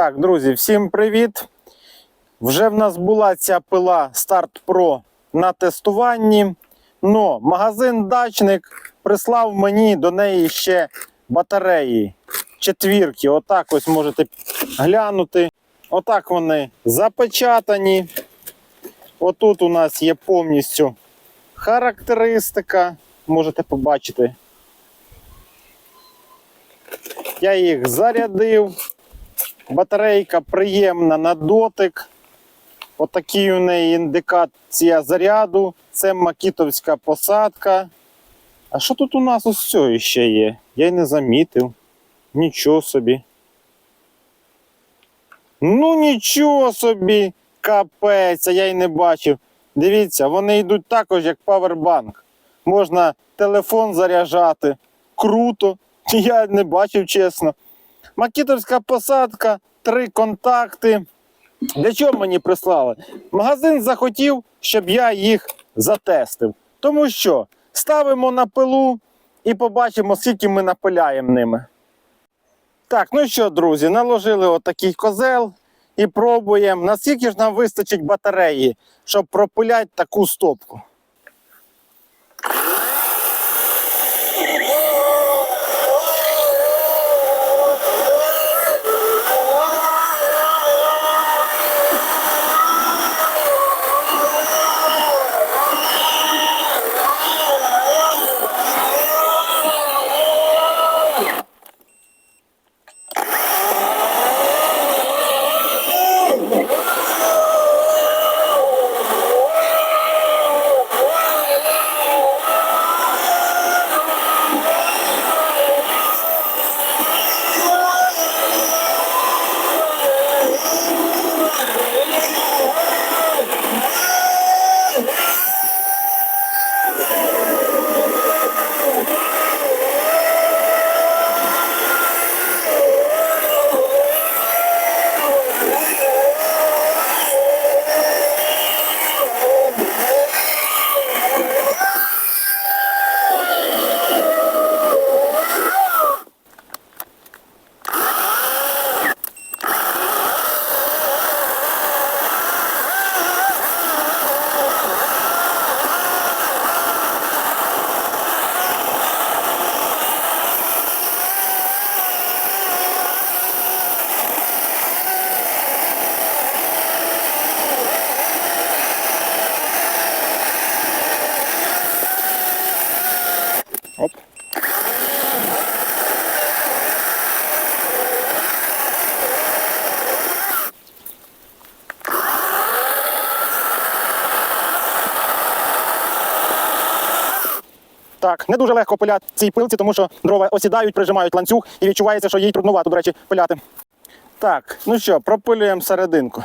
Так, друзі, всім привіт. Вже в нас була ця пила Start Pro на тестуванні. Но магазин Дачник прислав мені до неї ще батареї четвірки. Отак ось можете глянути. Отак вони запечатані. Отут у нас є повністю характеристика. Можете побачити. Я їх зарядив. Батарейка приємна на дотик. Отакий у неї індикація заряду. Це макітовська посадка. А що тут у нас ось цього ще є? Я й не замітив. Нічого собі. Ну нічого собі, капець, а я й не бачив. Дивіться, вони йдуть також, як павербанк. Можна телефон заряджати. Круто. Я не бачив, чесно. Макітовська посадка, три контакти. Для чого мені прислали? Магазин захотів, щоб я їх затестив. Тому що ставимо на пилу і побачимо, скільки ми напиляємо ними. Так, ну що, друзі, наложили отакий козел і пробуємо, наскільки ж нам вистачить батареї, щоб пропиляти таку стопку. Не дуже легко пиляти цій пилці, тому що дрова осідають, прижимають ланцюг і відчувається, що їй трудновато, до речі, пиляти. Так, ну що, пропилюємо серединку.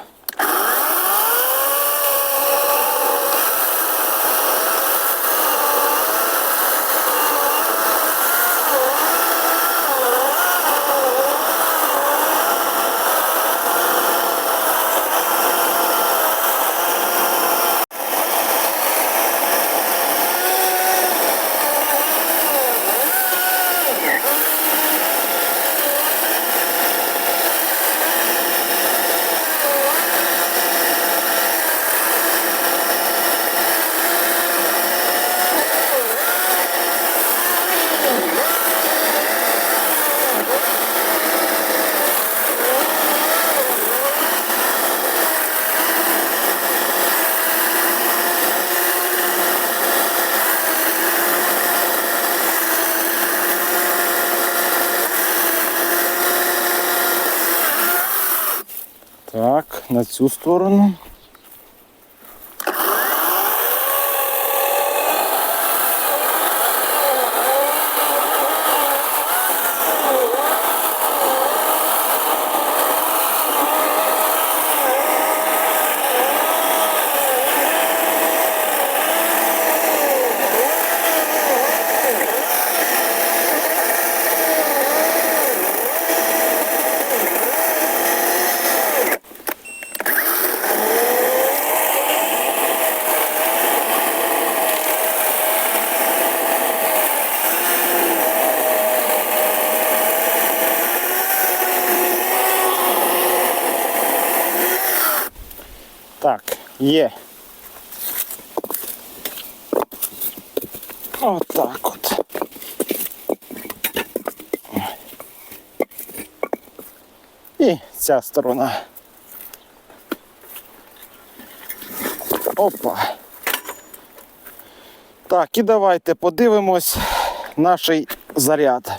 Так, на цю сторону. Є. Отак от. І ця сторона. Опа. Так, і давайте подивимось наш заряд.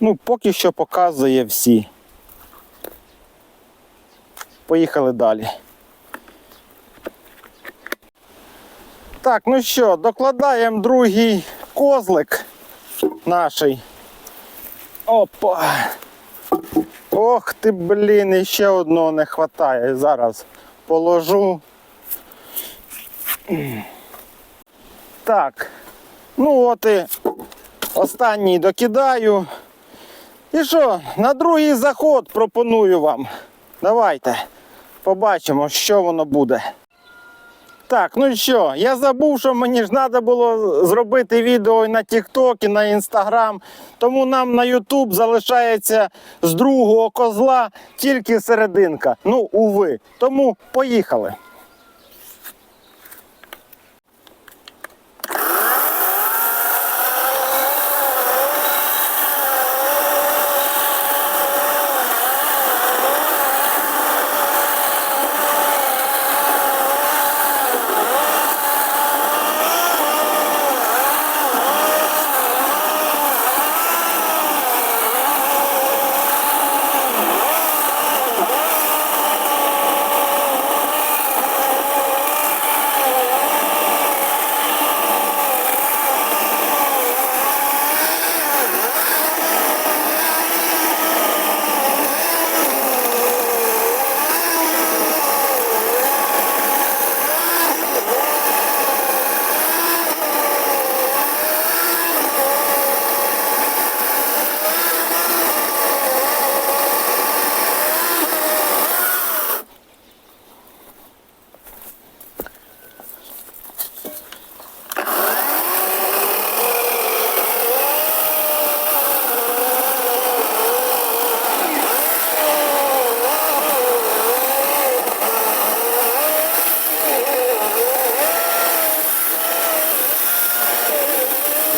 Ну, поки що показує всі. Поїхали далі. Так, ну що, докладаємо другий козлик наший. Опа. Ох ти, блін, іще одного не вистачає. Зараз положу. Так. Ну от і останній докидаю. І що, на другий заход пропоную вам. Давайте побачимо, що воно буде. Так, ну що, я забув, що мені ж треба було зробити відео і на TikTok, і на Instagram. Тому нам на YouTube залишається з другого козла тільки серединка. Ну, уви. Тому поїхали.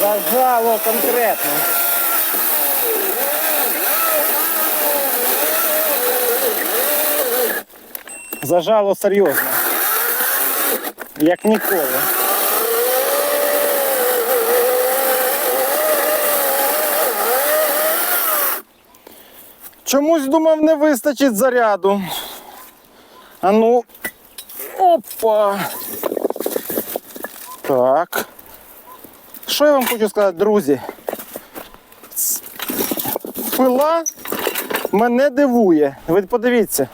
Зажало конкретно. Зажало серйозно. Як ніколи. Чомусь думав, не вистачить заряду. А ну. Опа. Так. Що я вам хочу сказати, друзі? Пила мене дивує. Ви подивіться,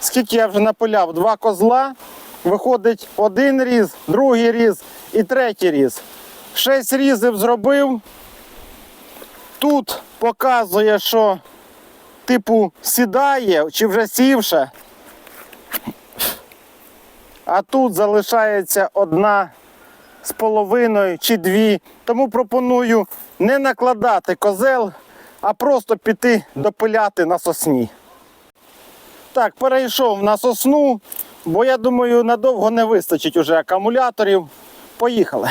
скільки я вже напиляв. Два козла, виходить один різ, другий різ і третій різ. Шість різів зробив. Тут показує, що типу сідає чи вже сівше. А тут залишається одна з половиною чи дві. Тому пропоную не накладати козел, а просто піти допиляти на сосні. Так, перейшов на сосну, бо я думаю, надовго не вистачить уже акумуляторів. Поїхали.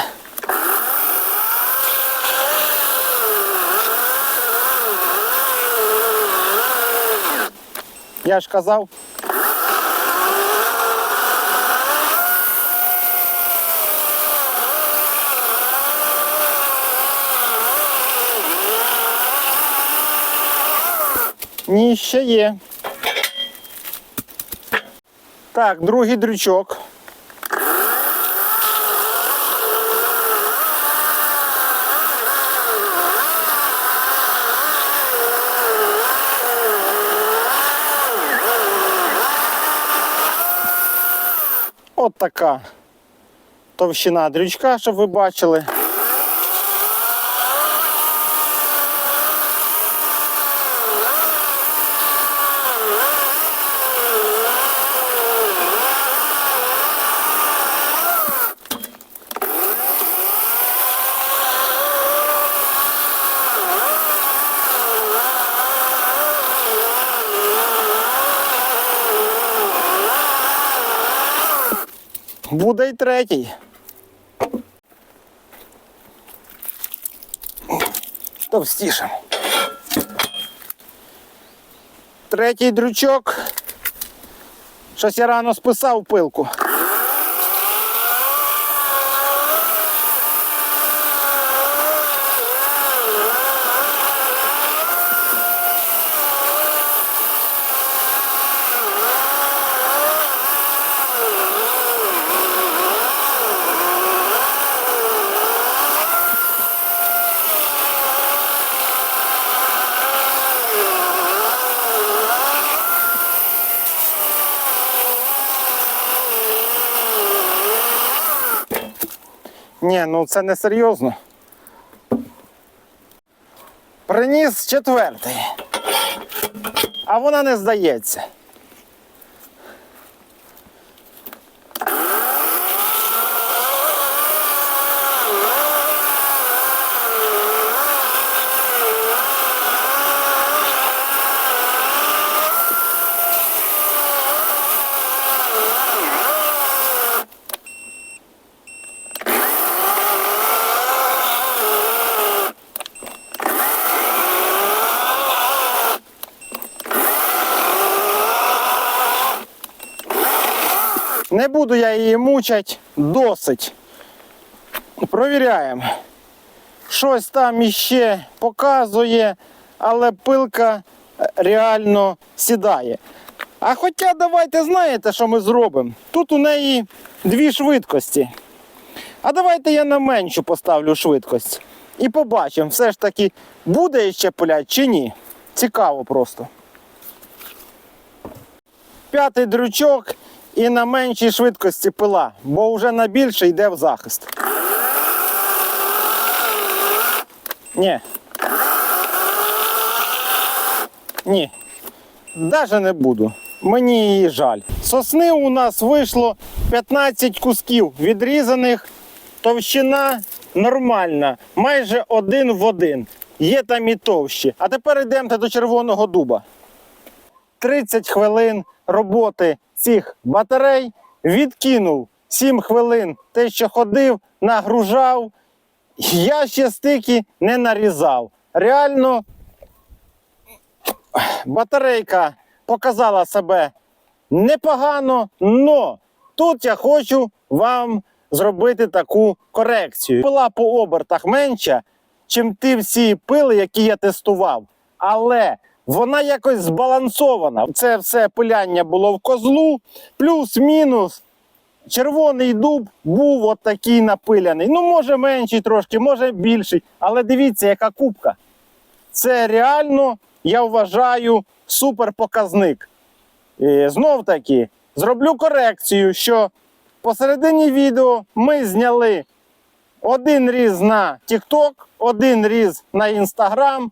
Я ж казав. Ні, ще є. Так, другий дрючок. От така товщина дрючка, щоб ви бачили. Буде й третій. Товстіше. Третій дрючок. Щось я рано списав пилку. Ні, ну це не серйозно. Приніс четвертий. А вона не здається. Не буду я її мучать, досить. Провіряємо. Щось там іще показує, але пилка е, реально сідає. А хоча давайте знаєте, що ми зробимо. Тут у неї дві швидкості. А давайте я на меншу поставлю швидкость. І побачимо, все ж таки буде ще пилять чи ні. Цікаво просто. П'ятий дрючок і на меншій швидкості пила, бо вже на більше йде в захист. Ні. Ні. Даже не буду. Мені її жаль. Сосни у нас вийшло 15 кусків відрізаних. Товщина нормальна, майже один в один. Є там і товщі. А тепер йдемо до червоного дуба. 30 хвилин роботи цих батарей, відкинув 7 хвилин те, що ходив, нагружав. Я ще стики не нарізав. Реально, батарейка показала себе непогано, але тут я хочу вам зробити таку корекцію. Пила по обертах менша, чим ті всі пили, які я тестував. Але вона якось збалансована. Це все пиляння було в козлу, плюс-мінус. Червоний дуб був от такий напиляний. Ну, може менший трошки, може більший. Але дивіться, яка кубка. Це реально, я вважаю, супер показник. І знов таки зроблю корекцію, що посередині відео ми зняли один різ на TikTok, один різ на Instagram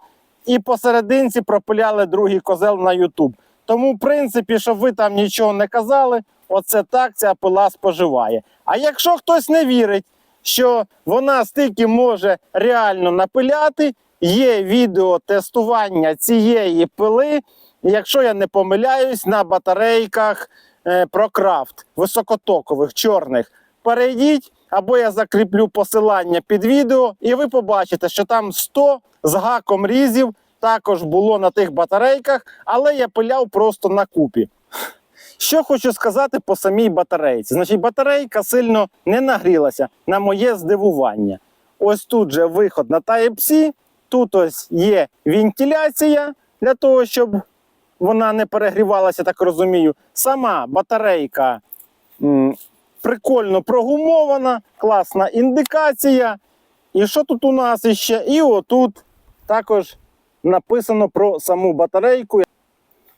і посерединці пропиляли другий козел на YouTube. Тому, в принципі, щоб ви там нічого не казали, оце так ця пила споживає. А якщо хтось не вірить, що вона стільки може реально напиляти, є відео тестування цієї пили, якщо я не помиляюсь, на батарейках е, ProCraft високотокових, чорних. Перейдіть, або я закріплю посилання під відео, і ви побачите, що там 100 з гаком різів також було на тих батарейках, але я пиляв просто на купі. Що хочу сказати по самій батарейці. Значить, батарейка сильно не нагрілася на моє здивування. Ось тут же виход на Type-C, тут ось є вентиляція для того, щоб вона не перегрівалася, так розумію. Сама батарейка м, прикольно прогумована, класна індикація. І що тут у нас іще? І отут також написано про саму батарейку.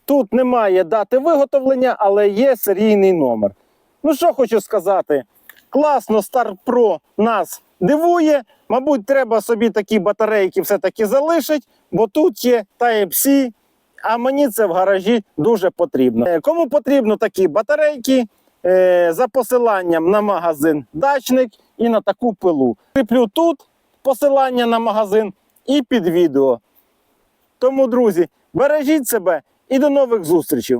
Тут немає дати виготовлення, але є серійний номер. Ну що хочу сказати, класно Star Pro нас дивує. Мабуть, треба собі такі батарейки все-таки залишити, бо тут є Type-C, а мені це в гаражі дуже потрібно. Е, Кому потрібно такі батарейки, е, за посиланням на магазин Дачник і на таку пилу. Кріплю тут посилання на магазин і під відео. Тому, друзі, бережіть себе і до нових зустрічей.